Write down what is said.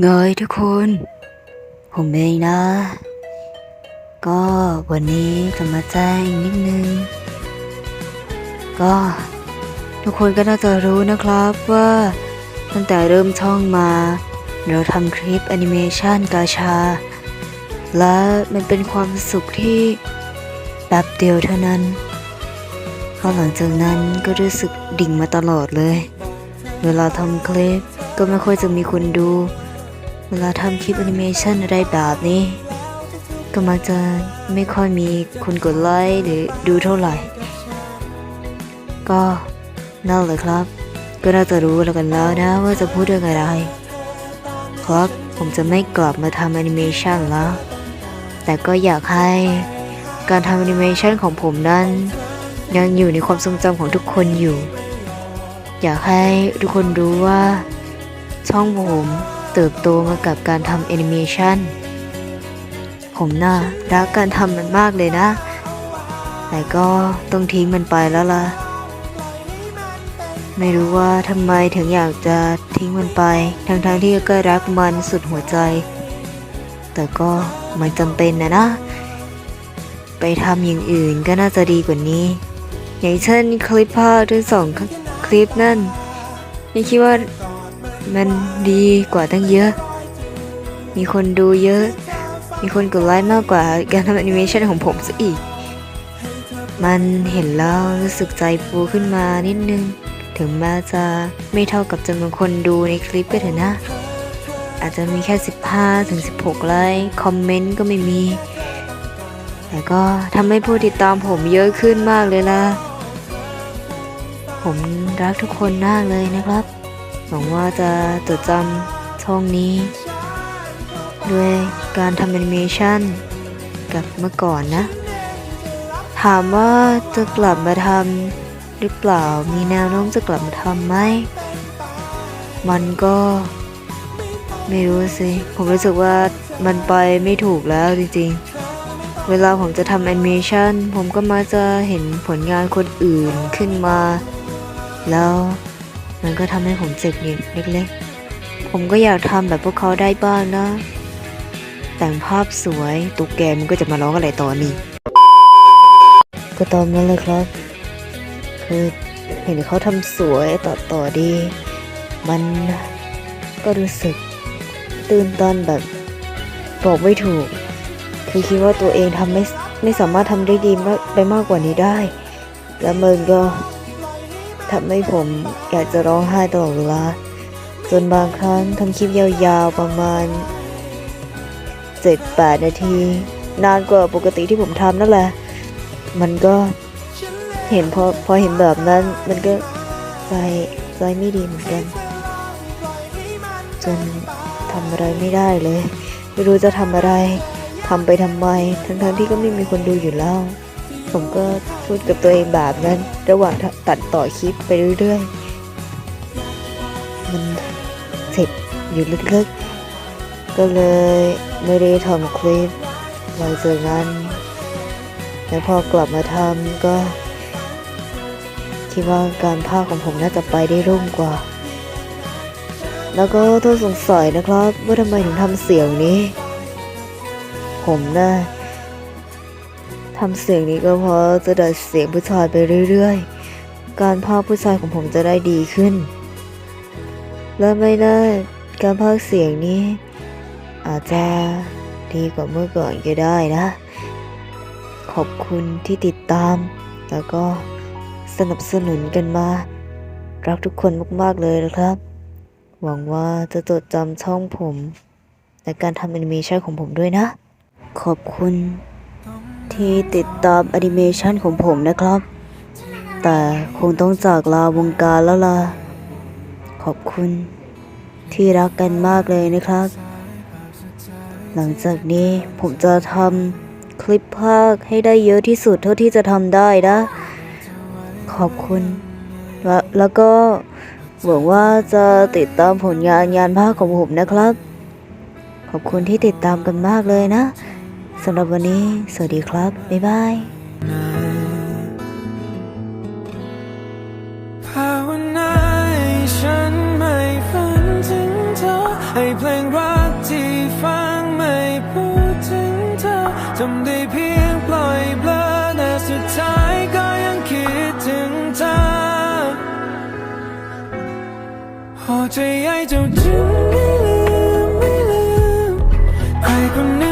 เงยทุกคน ผมเองนะ ก็วันนี้จะมาแจ้งนิดนึง ก็ทุกคนก็น่าจะรู้นะครับว่าตั้งแต่เริ่มช่องมา เราทำคลิปแอนิเมชันกาชา และมันเป็นความสุขที่แป๊บเดียวเท่านั้นพอหลังจากนั้นก็รู้สึกดิ่งมาตลอดเลย เวลาทำคลิปก็ไม่ค่อยจะมีคนดู เวลาทำคลิปแอนิเมชันอะไรแบบนี้ก็มักจะไม่ค่อยมีคนกดไลค์หรือดูเท่าไหร่ ก็นั่นแหละครับ ก็น่าจะรู้แล้วกันแล้วนะว่าจะพูดเรื่องอะไร ครับผมจะไม่กลับมาทำแอนิเมชันแล้ว แต่ก็อยากให้การทำแอนิเมชันของผมนั้น ยังอยู่ในความทรงจำของทุกคนอยู่ อยากให้ทุกคนรู้ว่าช่องผม เติบโตมากับการทำแอนิเมชันผมน่ารักการทำมันมากเลยนะ แต่ก็ต้องทิ้งมันไปแล้วล่ะ ไม่รู้ว่าทำไมถึงอยากจะทิ้งมันไป ทั้งๆที่ก็รักมันสุดหัวใจ แต่ก็มันจำเป็นนะนะ ไปทำอย่างอื่นก็น่าจะดีกว่านี้ อย่างเช่นคลิปภาคทั้งสองคลิปนั่นยังคิดว่า มันดีกว่าตั้งเยอะ มีคนดูเยอะ มีคนกดไลค์มากกว่าการทำแอนิเมชันของผมซะอีก มันเห็นแล้วรู้สึกใจฟูขึ้นมานิดนึง ถึงแม้จะไม่เท่ากับจำนวนคนดูในคลิปก็เถอะนะ อาจจะมีแค่ 15ถึง16 ไลค์ คอมเมนต์ก็ไม่มี แต่ก็ทำให้ผู้ติดตามผมเยอะขึ้นมากเลยล่ะ ผมรักทุกคนมากเลยนะครับ หวังว่าจะจดจำช่องนี้ ด้วยการทำแอนิเมชันกับเมื่อก่อนนะ ถามว่าจะกลับมาทำหรือเปล่ามีแนวโน้มจะกลับมาทำไหม มันก็ ไม่รู้สิ ผมรู้สึกว่ามันไปไม่ถูกแล้วจริงๆ เวลาผมจะทำแอนิเมชันผมก็มักจะเห็นผลงานคนอื่นขึ้นมา แล้ว มันก็ทำให้ผมเจ็บนิดเล็กๆ ผมก็อยากทำแบบพวกเขาได้บ้างนะ แต่งภาพสวยตุ๊กแกมันก็จะมาร้องอะไรตอนนี้ ก็ตอนนั้นเลยครับ คือเห็นเขาทำสวยตัดต่อดี มันก็รู้สึกตื่นตันแบบบอกไม่ถูก คือคิดว่าตัวเองทำไม่ไม่สามารถทำได้ดีมากไปมากกว่านี้ได้ แล้วมันก็ ทำให้ผมอยากจะร้องไห้ตลอดเวลา จนบางครั้งทำคลิปยาวๆประมาณ 7-8 นาที นานกว่าปกติที่ผมทำนั่นแหละ มันก็เห็นพอพอเห็นแบบนั้น มันก็ใจใจไม่ดีเหมือนกัน จนทำอะไรไม่ได้เลย ไม่รู้จะทำอะไรทำไปทำไม ทั้งๆที่ก็ไม่มีคนดูอยู่แล้ว ผมก็พูดกับตัวเองแบบนั้น ระหว่างตัดต่อคลิปไปเรื่อยๆ มันเจ็บอยู่ลึกๆ ก็เลยไม่ได้ทำคลิปหลังจากนั้นแล้วพอกลับมาทำก็คิดว่าการภาคของผมน่าจะไปได้รุ่งกว่า แล้วก็โทษสงสัยนะครับว่าทำไมถึงทำเสียงนี้ ผมนะ่ะำเสียงนี้ก็เพราะจะดัดเสียงผู้ชายไปเรื่อยๆ การภาคผู้ชายของผมจะได้ดีขึ้น และไม่น่การภาคเสียงนี้ อาจจะดีกว่าเมื่อก่อนก็ได้นะ ขอบคุณที่ติดตาม แล้วก็สนับสนุนกันมา รักทุกคนมากๆเลยนะครับ หวังว่าจะจดจำช่องผม และการทำแอนิเมชันของผมด้วยนะ ขอบคุณ ที่ติดตามแอนิเมชันของผมนะครับ แต่คงต้องจากลาวงการแล้วล่ะ ขอบคุณ ที่รักกันมากเลยนะครับ หลังจากนี้ผมจะทำคลิปภาคให้ได้เยอะที่สุดเท่าที่จะทำได้นะ ขอบคุณ และแล้วก็หวังว่าจะติดตามผลงานงานภาคของผมนะครับ ขอบคุณที่ติดตามกันมากเลยนะ สำหรับวันนี้ สวัสดีครับ บ๊ายบาย ภาวนาให้ฉันไม่ฝันถึงเธอ ให้เพลงรักที่ฟังไม่พูดถึงเธอทำได้เพียงปล่อยเบลอแต่สุดท้ายก็ยังคิดถึงเธอพอใจไอ้เจ้าจึงไม่ลืมไม่ลืมใครคนนึง